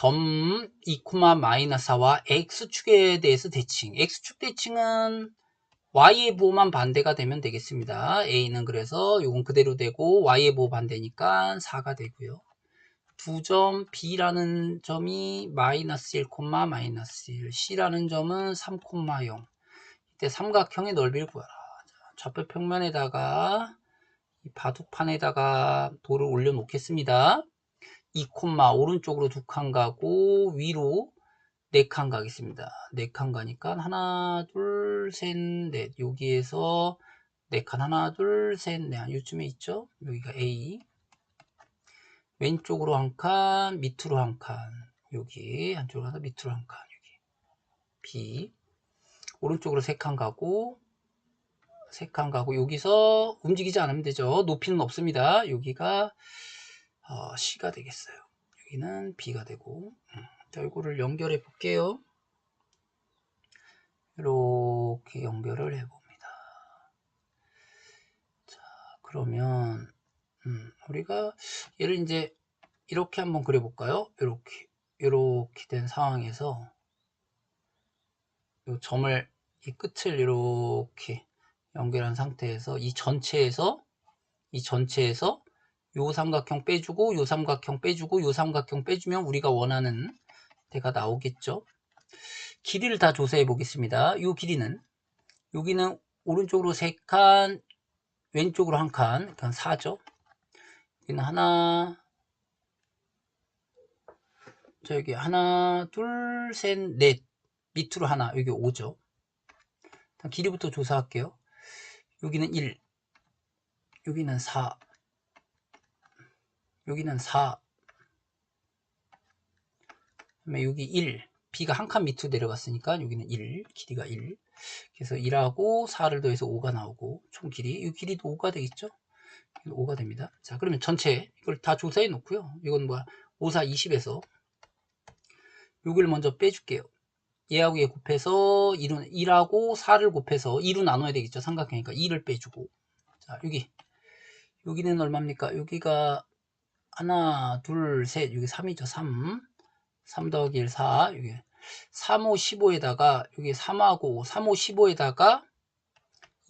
점 2, 마이너스 4와 x축에 대해서 대칭. x축 대칭은 y의 부호만 반대가 되면 되겠습니다. a는 그래서 요건 그대로 되고 y의 부호 반대니까 4가 되고요. 두 점 b라는 점이 마이너스 1, 마이너스 1, c라는 점은 3, 0. 이때 삼각형의 넓이를 구하라. 좌표 평면에다가 이 바둑판에다가 돌을 올려 놓겠습니다. 2, 오른쪽으로 두 칸 가고 위로 네 칸 가겠습니다. 네 칸 가니까 하나, 둘, 셋, 넷. 여기에서 네 칸 하나, 둘, 셋, 넷. 요쯤에 있죠? 여기가 A. 왼쪽으로 한 칸, 밑으로 한 칸. 여기 한쪽으로 가서 밑으로 한 칸. 여기 B. 오른쪽으로 세 칸 가고 세 칸 가고 여기서 움직이지 않으면 되죠. 높이는 없습니다. 여기가 어, C가 되겠어요. 여기는 B가 되고 음. 자, 이거를 연결해 볼게요. 이렇게 연결을 해 봅니다. 자, 그러면 음, 우리가 얘를 이제 이렇게 한번 그려 볼까요? 이렇게 이렇게 된 상황에서 이 점을 이 끝을 이렇게 연결한 상태에서 이 전체에서 이 전체에서 요 삼각형 빼주고 요 삼각형 빼주고 요 삼각형 빼주면 우리가 원하는 대가 나오겠죠. 길이를 다 조사해 보겠습니다. 이 길이는 여기는 오른쪽으로 3칸 왼쪽으로 한칸 그러니까 4죠. 여기는 하나 저기 하나 둘 셋 넷 밑으로 하나 여기 5죠. 길이부터 조사할게요. 여기는 1 여기는 4 여기는 4 그다음에 여기 1 B가 한 칸 밑으로 내려갔으니까 여기는 1 길이가 1 그래서 1하고 4를 더해서 5가 나오고 총 길이. 이 길이도 5가 되겠죠? 5가 됩니다. 자 그러면 전체 이걸 다 조사해 놓고요. 이건 뭐야? 5, 4, 20에서 여기를 먼저 빼줄게요. 얘하고 얘 곱해서 1은 1하고 4를 곱해서 2로 나눠야 되겠죠? 삼각형이니까 2를 빼주고. 자 여기. 여기는 얼마입니까? 여기가 하나 둘 셋. 여기 3이죠 3 3 더하기 1, 4. 여기 3, 5, 15에다가 여기 3하고 3, 5, 15에다가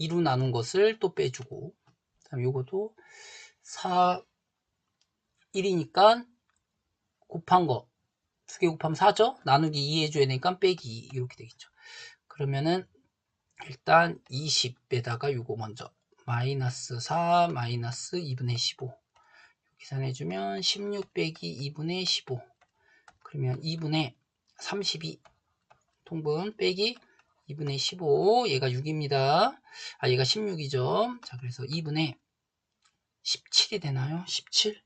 2로 나눈 것을 또 빼주고. 그다음 요것도 4, 1이니까 곱한 거. 두 개 곱하면 4죠? 나누기 2 해줘야 되니까 빼기 2 이렇게 되겠죠. 그러면은 일단 20에다가 요거 먼저. 마이너스 4 마이너스 2분의 15 계산해주면 16 빼기 2분의 15 그러면 2분의 32 통분 빼기 2분의 15 얘가 6입니다. 아 얘가 16이죠. 자 그래서 2분의 17이 되나요? 17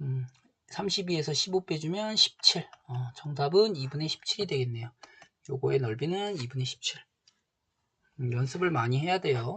음, 32에서 15 빼주면 17 어, 정답은 2분의 17이 되겠네요. 요거의 넓이는 2분의 17 음, 연습을 많이 해야 돼요.